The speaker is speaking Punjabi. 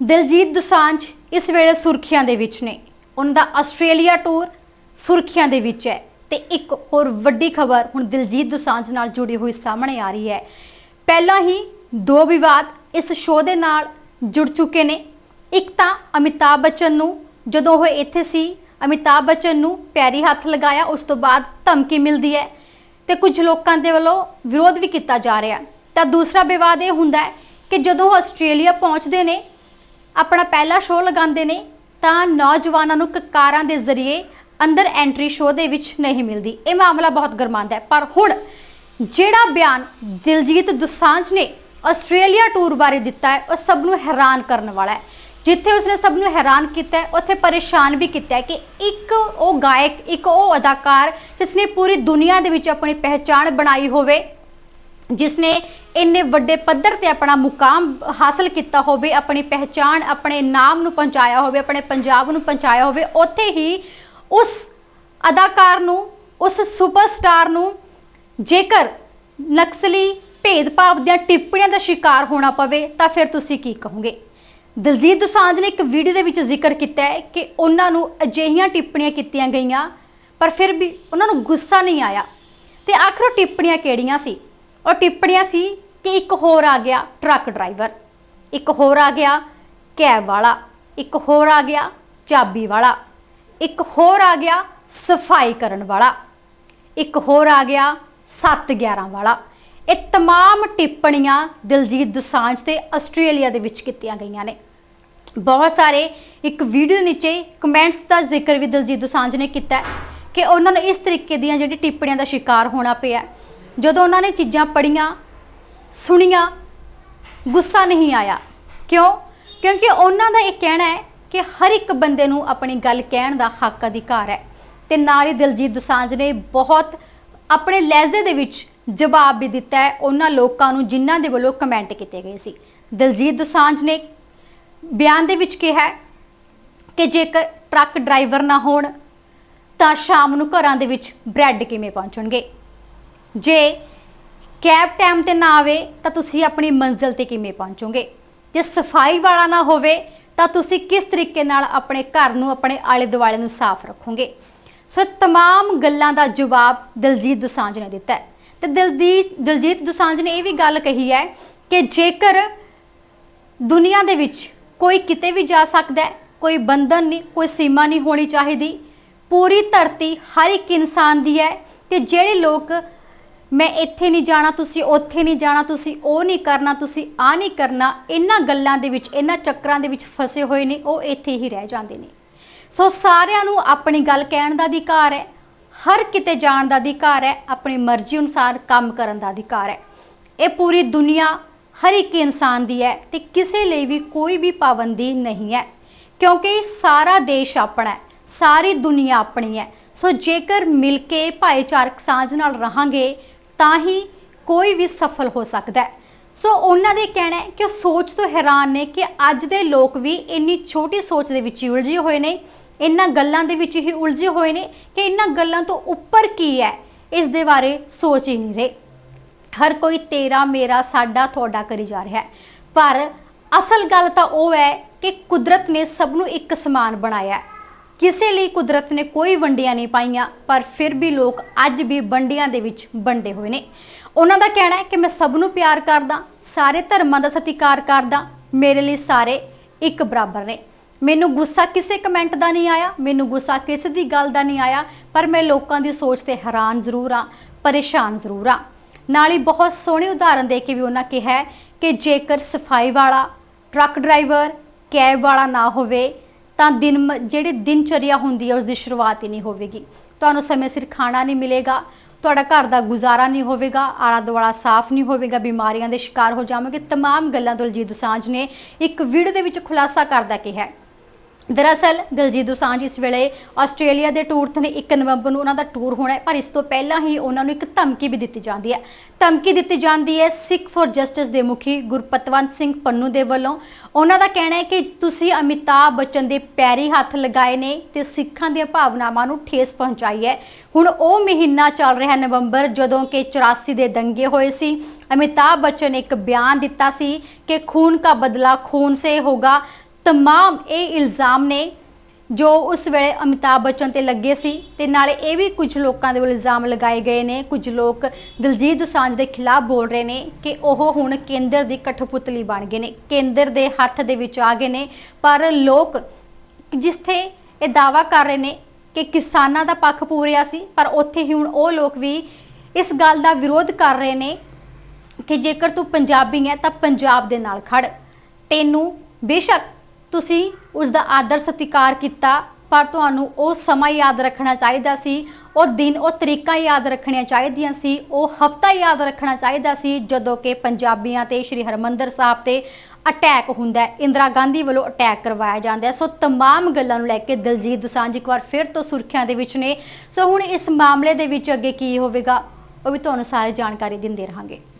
ਦਿਲਜੀਤ ਦੁਸਾਂਝ ਇਸ ਵੇਲੇ ਸੁਰਖੀਆਂ ਦੇ ਵਿੱਚ ਨੇ। ਉਹਨਾਂ ਦਾ ਆਸਟ੍ਰੇਲੀਆ ਟੂਰ ਸੁਰਖੀਆਂ ਦੇ ਵਿੱਚ ਹੈ। ਤੇ ਇੱਕ ਹੋਰ ਵੱਡੀ ਖਬਰ ਹੁਣ ਦਿਲਜੀਤ ਦੁਸਾਂਝ ਨਾਲ ਜੁੜੀ ਹੋਈ ਸਾਹਮਣੇ ਆ ਰਹੀ ਹੈ। ਪਹਿਲਾਂ ਹੀ ਦੋ ਵਿਵਾਦ ਇਸ ਸ਼ੋਅ ਦੇ ਨਾਲ ਜੁੜ ਚੁੱਕੇ ਨੇ। ਇੱਕ ਤਾਂ ਅਮਿਤਾਭ ਬੱਚਨ ਨੂੰ ਜਦੋਂ ਉਹ ਇੱਥੇ ਸੀ, ਅਮਿਤਾਭ ਬੱਚਨ ਨੂੰ ਪੈਰੀ ਹੱਥ ਲਗਾਇਆ, ਉਸ ਤੋਂ ਬਾਅਦ ਧਮਕੀ ਮਿਲਦੀ ਹੈ ਤੇ ਕੁਝ ਲੋਕਾਂ ਦੇ ਵੱਲੋਂ ਵਿਰੋਧ ਵੀ ਕੀਤਾ ਜਾ ਰਿਹਾ। ਤਾਂ ਦੂਸਰਾ ਵਿਵਾਦ ਇਹ ਹੁੰਦਾ ਹੈ ਕਿ ਜਦੋਂ ਉਹ ਆਸਟ੍ਰੇਲੀਆ ਪਹੁੰਚਦੇ ਨੇ ਆਪਣਾ ਪਹਿਲਾ ਸ਼ੋਅ ਲਗਾਉਂਦੇ ਨੇ, ਤਾਂ ਨੌਜਵਾਨਾਂ ਨੂੰ ਕਕਾਰਾਂ ਦੇ ਜ਼ਰੀਏ ਅੰਦਰ ਐਂਟਰੀ ਸ਼ੋਅ ਦੇ ਵਿੱਚ ਨਹੀਂ ਮਿਲਦੀ। ਇਹ ਮਾਮਲਾ ਬਹੁਤ ਗਰਮਾਂਦਾ ਹੈ। ਪਰ ਹੁਣ ਜਿਹੜਾ ਬਿਆਨ ਦਿਲਜੀਤ ਦੁਸਾਂਝ ਨੇ ਆਸਟ੍ਰੇਲੀਆ ਟੂਰ ਬਾਰੇ ਦਿੱਤਾ ਹੈ, ਉਹ ਸਭ ਨੂੰ ਹੈਰਾਨ ਕਰਨ ਵਾਲਾ ਹੈ। ਜਿੱਥੇ ਉਸਨੇ ਸਭ ਨੂੰ ਹੈਰਾਨ ਕੀਤਾ ਹੈ, ਉੱਥੇ ਪਰੇਸ਼ਾਨ ਵੀ ਕੀਤਾ ਹੈ ਕਿ ਇੱਕ ਉਹ ਗਾਇਕ, ਇੱਕ ਉਹ ਅਦਾਕਾਰ, ਜਿਸਨੇ ਪੂਰੀ ਦੁਨੀਆ ਦੇ ਵਿੱਚ ਆਪਣੀ ਪਹਿਚਾਣ ਬਣਾਈ ਹੋਵੇ ਜਿਸ ਨੇ ਇੰਨੇ ਵੱਡੇ ਪੱਧਰ ਤੇ ਆਪਣਾ ਮੁਕਾਮ ਹਾਸਲ ਕੀਤਾ ਹੋਵੇ, ਆਪਣੀ ਪਹਿਚਾਣ, ਆਪਣੇ ਨਾਮ ਨੂੰ ਪਹੁੰਚਾਇਆ ਹੋਵੇ, ਆਪਣੇ ਪੰਜਾਬ ਨੂੰ ਪਹੁੰਚਾਇਆ ਹੋਵੇ, ਉੱਥੇ ਹੀ ਉਸ ਅਦਾਕਾਰ ਨੂੰ, ਉਸ ਸੁਪਰਸਟਾਰ ਨੂੰ ਜੇਕਰ ਨਕਸਲੀ ਭੇਦਭਾਵ ਦੀਆਂ ਟਿੱਪਣੀਆਂ ਦਾ ਸ਼ਿਕਾਰ ਹੋਣਾ ਪਵੇ, ਤਾਂ ਫਿਰ ਤੁਸੀਂ ਕੀ ਕਹੋਗੇ? ਦਲਜੀਤ ਦੋਸਾਂਝ ਨੇ ਇੱਕ ਵੀਡੀਓ ਦੇ ਵਿੱਚ ਜ਼ਿਕਰ ਕੀਤਾ ਹੈ ਕਿ ਉਹਨਾਂ ਨੂੰ ਅਜਿਹੀਆਂ ਟਿੱਪਣੀਆਂ ਕੀਤੀਆਂ ਗਈਆਂ, ਪਰ ਫਿਰ ਵੀ ਉਹਨਾਂ ਨੂੰ ਗੁੱਸਾ ਨਹੀਂ ਆਇਆ। ਤੇ ਆਖਰ ਟਿੱਪਣੀਆਂ ਕਿਹੜੀਆਂ ਸੀ? ਉਹ ਟਿੱਪਣੀਆਂ ਸੀ ਕਿ ਇੱਕ ਹੋਰ ਆ ਗਿਆ ਟਰੱਕ ਡਰਾਈਵਰ ਇੱਕ ਹੋਰ ਆ ਗਿਆ ਕੈਬ ਵਾਲਾ ਇੱਕ ਹੋਰ ਆ ਗਿਆ ਚਾਬੀ ਵਾਲਾ ਇੱਕ ਹੋਰ ਆ ਗਿਆ ਸਫਾਈ ਕਰਨ ਵਾਲਾ ਇੱਕ ਹੋਰ ਆ ਗਿਆ 711 ਵਾਲਾ ਇਹ तमाम ਟਿੱਪਣੀਆਂ ਦਿਲਜੀਤ ਦੋਸਾਂਝ ਤੇ ਆਸਟ੍ਰੇਲੀਆ ਦੇ ਵਿੱਚ ਕੀਤੀਆਂ ਗਈਆਂ ਨੇ ਬਹੁਤ ਸਾਰੇ ਇੱਕ ਵੀਡੀਓ ਦੇ ਨੀਚੇ ਕਮੈਂਟਸ ਦਾ ਜ਼ਿਕਰ ਵੀ ਦਿਲਜੀਤ ਦੋਸਾਂਝ ਨੇ ਕੀਤਾ ਹੈ ਕਿ ਉਹਨਾਂ ਨੂੰ ਇਸ ਤਰੀਕੇ ਦੀਆਂ ਜਿਹੜੀ ਟਿੱਪਣੀਆਂ ਦਾ ਸ਼ਿਕਾਰ ਹੋਣਾ ਪਿਆ ਜਦੋਂ ਉਹਨਾਂ ਨੇ ਚੀਜ਼ਾਂ ਪੜੀਆਂ ਸੁਣੀਆਂ, ਗੁੱਸਾ ਨਹੀਂ ਆਇਆ। ਕਿਉਂ? ਕਿਉਂਕਿ ਉਹਨਾਂ ਦਾ ਇਹ ਕਹਿਣਾ ਹੈ ਕਿ ਹਰ ਇੱਕ ਬੰਦੇ ਨੂੰ ਆਪਣੀ ਗੱਲ ਕਹਿਣ ਦਾ ਹੱਕ ਅਧਿਕਾਰ ਹੈ। ਤੇ ਨਾਲ ਹੀ ਦਿਲਜੀਤ ਦੋਸਾਂਝ ਨੇ ਬਹੁਤ ਆਪਣੇ ਲਹਿਜ਼ੇ ਦੇ ਵਿੱਚ ਜਵਾਬ ਵੀ ਦਿੱਤਾ ਹੈ ਉਹਨਾਂ ਲੋਕਾਂ ਨੂੰ ਜਿਨ੍ਹਾਂ ਦੇ ਵੱਲੋਂ ਕਮੈਂਟ ਕੀਤੇ ਗਏ ਸੀ। ਦਿਲਜੀਤ ਦੋਸਾਂਝ ਨੇ ਬਿਆਨ ਦੇ ਵਿੱਚ ਕਿਹਾ ਕਿ ਜੇਕਰ ਟਰੱਕ ਡਰਾਈਵਰ ਨਾ ਹੋਣ, ਤਾਂ ਸ਼ਾਮ ਨੂੰ ਘਰਾਂ ਦੇ ਵਿੱਚ ਬ੍ਰੈਡ ਕਿਵੇਂ ਪਹੁੰਚਣਗੇ? ਜੇ ਕੈਬ ਟਾਈਮ ਤੇ ਨਾ ਆਵੇ ਤਾਂ ਤੁਸੀਂ ਆਪਣੀ ਮੰਜ਼ਿਲ ਤੇ ਕਿਵੇਂ ਪਹੁੰਚੋਗੇ ਜੇ ਸਫਾਈ ਵਾਲਾ ਨਾ ਹੋਵੇ ਤਾਂ ਤੁਸੀਂ ਕਿਸ ਤਰੀਕੇ ਨਾਲ ਆਪਣੇ ਘਰ ਨੂੰ ਆਪਣੇ ਆਲੇ ਦੁਆਲੇ ਨੂੰ ਸਾਫ਼ ਰੱਖੋਗੇ ਸੋ तमाम ਗੱਲਾਂ ਦਾ ਜਵਾਬ ਦਿਲਜੀਤ ਦੋਸਾਂਝ ਨੇ ਦਿੱਤਾ ਹੈ ਤੇ ਦਿਲਜੀਤ ਦਿਲਜੀਤ ਦੋਸਾਂਝ ਨੇ ਇਹ ਵੀ ਗੱਲ ਕਹੀ ਹੈ ਕਿ ਜੇਕਰ ਦੁਨੀਆ ਦੇ ਵਿੱਚ ਕੋਈ ਕਿਤੇ ਵੀ ਜਾ ਸਕਦਾ ਹੈ ਕੋਈ ਬੰਧਨ ਨਹੀਂ ਕੋਈ ਸੀਮਾ ਨਹੀਂ ਹੋਣੀ ਚਾਹੀਦੀ ਪੂਰੀ ਧਰਤੀ ਹਰ ਇੱਕ ਇਨਸਾਨ ਦੀ ਹੈ ਤੇ ਜਿਹੜੇ ਲੋਕ ਮੈਂ ਇੱਥੇ ਨਹੀਂ ਜਾਣਾ, ਤੁਸੀਂ ਉੱਥੇ ਨਹੀਂ ਜਾਣਾ, ਤੁਸੀਂ ਉਹ ਨਹੀਂ ਕਰਨਾ, ਤੁਸੀਂ ਆ ਨਹੀਂ ਕਰਨਾ, ਇਹਨਾਂ ਗੱਲਾਂ ਦੇ ਵਿੱਚ, ਇਹਨਾਂ ਚੱਕਰਾਂ ਦੇ ਵਿੱਚ ਫਸੇ ਹੋਏ ਨੇ, ਉਹ ਇੱਥੇ ਹੀ ਰਹਿ ਜਾਂਦੇ ਨੇ। ਸੋ ਸਾਰਿਆਂ ਨੂੰ ਆਪਣੀ ਗੱਲ ਕਹਿਣ ਦਾ ਅਧਿਕਾਰ ਹੈ, ਹਰ ਕਿਤੇ ਜਾਣ ਦਾ ਅਧਿਕਾਰ ਹੈ, ਆਪਣੀ ਮਰਜ਼ੀ ਅਨੁਸਾਰ ਕੰਮ ਕਰਨ ਦਾ ਅਧਿਕਾਰ ਹੈ। ਇਹ ਪੂਰੀ ਦੁਨੀਆ ਹਰ ਇੱਕ ਇਨਸਾਨ ਦੀ ਹੈ ਤੇ ਕਿਸੇ ਲਈ ਵੀ ਕੋਈ ਵੀ ਪਾਬੰਦੀ ਨਹੀਂ ਹੈ, ਕਿਉਂਕਿ ਸਾਰਾ ਦੇਸ਼ ਆਪਣਾ ਹੈ, ਸਾਰੀ ਦੁਨੀਆ ਆਪਣੀ ਹੈ। ਸੋ ਜੇਕਰ ਮਿਲ ਕੇ ਭਾਈਚਾਰਕ ਸਾਂਝ ਨਾਲ ਰਹਾਂਗੇ ਤਾਂ ਹੀ ਕੋਈ ਵੀ ਸਫਲ ਹੋ ਸਕਦਾ ਹੈ। ਸੋ ਉਹਨਾਂ ਦੇ ਕਹਿਣਾ ਹੈ ਕਿ ਉਹ ਸੋਚ ਤੋਂ ਹੈਰਾਨ ਨੇ ਕਿ ਅੱਜ ਦੇ ਲੋਕ ਵੀ ਇੰਨੀ ਛੋਟੀ ਸੋਚ ਦੇ ਵਿੱਚ ਹੀ ਉਲਝੇ ਹੋਏ ਨੇ। ਇਹਨਾਂ ਗੱਲਾਂ ਦੇ ਵਿੱਚ ਹੀ ਉਲਝੇ ਹੋਏ ਨੇ ਕਿ ਇਹਨਾਂ ਗੱਲਾਂ ਤੋਂ ਉੱਪਰ ਕੀ ਹੈ, ਇਸ ਦੇ ਬਾਰੇ ਸੋਚ ਹੀ ਨਹੀਂ ਰਹੇ। ਹਰ ਕੋਈ ਤੇਰਾ ਮੇਰਾ ਸਾਡਾ ਤੁਹਾਡਾ ਕਰੀ ਜਾ ਰਿਹਾ ਹੈ। ਪਰ ਅਸਲ ਗੱਲ ਤਾਂ ਉਹ ਹੈ ਕਿ ਕੁਦਰਤ ਨੇ ਸਭ ਨੂੰ ਇੱਕ ਸਮਾਨ ਬਣਾਇਆ ਹੈ। ਕਿਸੇ ਲਈ ਕੁਦਰਤ ਨੇ ਕੋਈ ਵੰਡੀਆਂ ਨਹੀਂ ਪਾਈਆਂ, ਪਰ ਫਿਰ ਵੀ ਲੋਕ ਅੱਜ ਵੀ ਵੰਡੀਆਂ ਦੇ ਵਿੱਚ ਵੰਡੇ ਹੋਏ ਨੇ। ਉਹਨਾਂ ਦਾ ਕਹਿਣਾ ਹੈ ਕਿ ਮੈਂ ਸਭ ਨੂੰ ਪਿਆਰ ਕਰਦਾ, ਸਾਰੇ ਧਰਮਾਂ ਦਾ ਸਤਿਕਾਰ ਕਰਦਾ, ਮੇਰੇ ਲਈ ਸਾਰੇ ਇੱਕ ਬਰਾਬਰ ਨੇ। ਮੈਨੂੰ ਗੁੱਸਾ ਕਿਸੇ ਕਮੈਂਟ ਦਾ ਨਹੀਂ ਆਇਆ, ਮੈਨੂੰ ਗੁੱਸਾ ਕਿਸੇ ਦੀ ਗੱਲ ਦਾ ਨਹੀਂ ਆਇਆ, ਪਰ ਮੈਂ ਲੋਕਾਂ ਦੀ ਸੋਚ ਤੇ ਹੈਰਾਨ ਜ਼ਰੂਰ ਆ ਪਰੇਸ਼ਾਨ ਜ਼ਰੂਰ ਆ ਨਾਲ ਹੀ ਬਹੁਤ ਸੋਹਣੇ ਉਦਾਹਰਨ ਦੇ ਕੇ ਵੀ ਉਹਨਾਂ ਕਿਹਾ ਕਿ ਜੇਕਰ ਸਫ਼ਾਈ ਵਾਲਾ, ਟਰੱਕ ਡਰਾਈਵਰ, ਕੈਬ ਵਾਲਾ ਨਾ ਹੋਵੇ ਤਾਂ ਦਿਨ ਮ- ਜਿਹੜੀ ਦਿਨਚਰਿਆ ਹੁੰਦੀ ਹੈ ਉਸ ਦੀ ਸ਼ੁਰੂਆਤ ਹੀ ਨਹੀਂ ਹੋਵੇਗੀ ਤੁਹਾਨੂੰ ਸਮੇਂ ਸਿਰ ਖਾਣਾ ਨਹੀਂ ਮਿਲੇਗਾ ਤੁਹਾਡਾ ਘਰ ਦਾ ਗੁਜ਼ਾਰਾ ਨਹੀਂ ਹੋਵੇਗਾ ਆਲਾ ਦੁਆਲਾ ਸਾਫ਼ ਨਹੀਂ ਹੋਵੇਗਾ ਬਿਮਾਰੀਆਂ ਦੇ ਸ਼ਿਕਾਰ ਹੋ ਜਾਵਾਂਗੇ तमाम ਗੱਲਾਂ ਦਲਜੀਤ ਦੋਸਾਂਝ ਨੇ ਇੱਕ ਵੀਡੀਓ ਦੇ ਵਿੱਚ ਖੁਲਾਸਾ ਕਰਦਾ ਕਿਹਾ ਹੈ ਦਰਅਸਲ ਦਿਲਜੀਤ ਦੋਸਾਂਝ ਇਸ ਵੇਲੇ ਆਸਟ੍ਰੇਲੀਆ ਦੇ ਟੂਰ ਤੇ 1 ਨਵੰਬਰ ਨੂੰ ਉਹਨਾਂ ਦਾ ਟੂਰ ਹੋਣਾ ਹੈ, ਪਰ ਇਸ ਤੋਂ ਪਹਿਲਾਂ ਹੀ ਉਹਨਾਂ ਨੂੰ ਇੱਕ ਧਮਕੀ ਵੀ ਦਿੱਤੀ ਜਾਂਦੀ ਹੈ। ਧਮਕੀ ਦਿੱਤੀ ਜਾਂਦੀ ਹੈ ਸਿੱਖ ਫॉर ਜਸਟਿਸ ਦੇ ਮੁਖੀ ਗੁਰਪਤਵੰਤ ਸਿੰਘ ਪੰਨੂ ਦੇ ਵੱਲੋਂ। ਉਹਨਾਂ ਦਾ ਕਹਿਣਾ ਹੈ ਕਿ ਤੁਸੀਂ ਅਮਿਤਾਭ ਬੱਚਨ ਦੇ ਪੈਰੀ ਹੱਥ ਲਗਾਏ ਨੇ ਤੇ ਸਿੱਖਾਂ ਦੀਆਂ ਭਾਵਨਾਵਾਂ ਨੂੰ ਠੇਸ ਪਹੁੰਚਾਈ ਹੈ। ਹੁਣ ਉਹ ਮਹੀਨਾ ਚੱਲ ਰਿਹਾ ਨਵੰਬਰ, ਜਦੋਂ ਕਿ 84 ਦੇ ਦੰਗੇ ਹੋਏ ਸੀ। ਅਮਿਤਾਭ ਬੱਚਨ ਨੇ ਇੱਕ ਬਿਆਨ ਦਿੱਤਾ ਸੀ ਕਿ ਖੂਨ ਦਾ ਬਦਲਾ ਖੂਨ ਸੇ ਹੋਗਾ। ਤਮਾਮ ਇਹ ਇਲਜ਼ਾਮ ਨੇ ਜੋ ਉਸ ਵੇਲੇ ਅਮਿਤਾਭ ਬੱਚਨ ਤੇ ਲੱਗੇ ਸੀ ਤੇ ਨਾਲੇ ਇਹ ਵੀ ਕੁਝ ਲੋਕਾਂ ਦੇ ਵੱਲ ਇਲਜ਼ਾਮ ਲਗਾਏ ਗਏ ਨੇ ਕੁਝ ਲੋਕ ਦਿਲਜੀਤ ਦੁਸਾਂਝ ਦੇ ਖਿਲਾਫ ਬੋਲ ਰਹੇ ਨੇ ਕਿ ਉਹ ਹੁਣ ਕੇਂਦਰ ਦੀ ਕਠਪੁਤਲੀ ਬਣ ਗਏ ਨੇ ਕੇਂਦਰ ਦੇ ਹੱਥ ਦੇ ਵਿੱਚ ਆ ਗਏ ਨੇ ਪਰ ਲੋਕ ਜਿੱਥੇ ਇਹ ਦਾਵਾ ਕਰ ਰਹੇ ਨੇ ਕਿ ਕਿਸਾਨਾਂ ਦਾ ਪੱਖ ਪੂਰਿਆ ਸੀ ਪਰ ਉੱਥੇ ਹੀ ਹੁਣ ਉਹ ਲੋਕ ਵੀ ਇਸ ਗੱਲ ਦਾ ਵਿਰੋਧ ਕਰ ਰਹੇ ਨੇ ਕਿ ਜੇਕਰ ਤੂੰ ਪੰਜਾਬੀ ਹੈ ਤਾਂ ਪੰਜਾਬ ਦੇ ਨਾਲ ਖੜ ਤੈਨੂੰ ਬੇਸ਼ੱਕ ਤੁਸੀਂ ਉਸ ਦਾ ਆਦਰ ਸਤਿਕਾਰ ਕੀਤਾ ਪਰ ਤੁਹਾਨੂੰ ਉਹ ਸਮਾਂ ਯਾਦ ਰੱਖਣਾ ਚਾਹੀਦਾ ਸੀ ਉਹ ਦਿਨ ਉਹ ਤਰੀਕਾਂ ਯਾਦ ਰੱਖਣੀਆਂ ਚਾਹੀਦੀਆਂ ਸੀ ਉਹ ਹਫਤਾ ਯਾਦ ਰੱਖਣਾ ਚਾਹੀਦਾ ਸੀ ਜਦੋਂ ਕਿ ਪੰਜਾਬੀਆਂ ਤੇ ਸ੍ਰੀ ਹਰਮੰਦਰ ਸਾਹਿਬ ਤੇ ਅਟੈਕ ਹੁੰਦਾ ਹੈ ਇੰਦਰਾ ਗਾਂਧੀ ਵੱਲੋਂ ਅਟੈਕ ਕਰਵਾਇਆ ਜਾਂਦਾ ਹੈ ਸੋ तमाम ਗੱਲਾਂ ਨੂੰ ਲੈ ਕੇ ਦਿਲਜੀਤ ਦੋਸਾਂਝ ਇੱਕ ਵਾਰ ਫਿਰ ਤੋਂ ਸੁਰਖੀਆਂ ਦੇ ਵਿੱਚ ਨੇ ਸੋ ਹੁਣ ਇਸ ਮਾਮਲੇ ਦੇ ਵਿੱਚ ਅੱਗੇ ਕੀ ਹੋਵੇਗਾ ਉਹ ਵੀ ਤੁਹਾਨੂੰ ਸਾਰੀ ਜਾਣਕਾਰੀ ਦਿੰਦੇ ਰਹਾਂਗੇ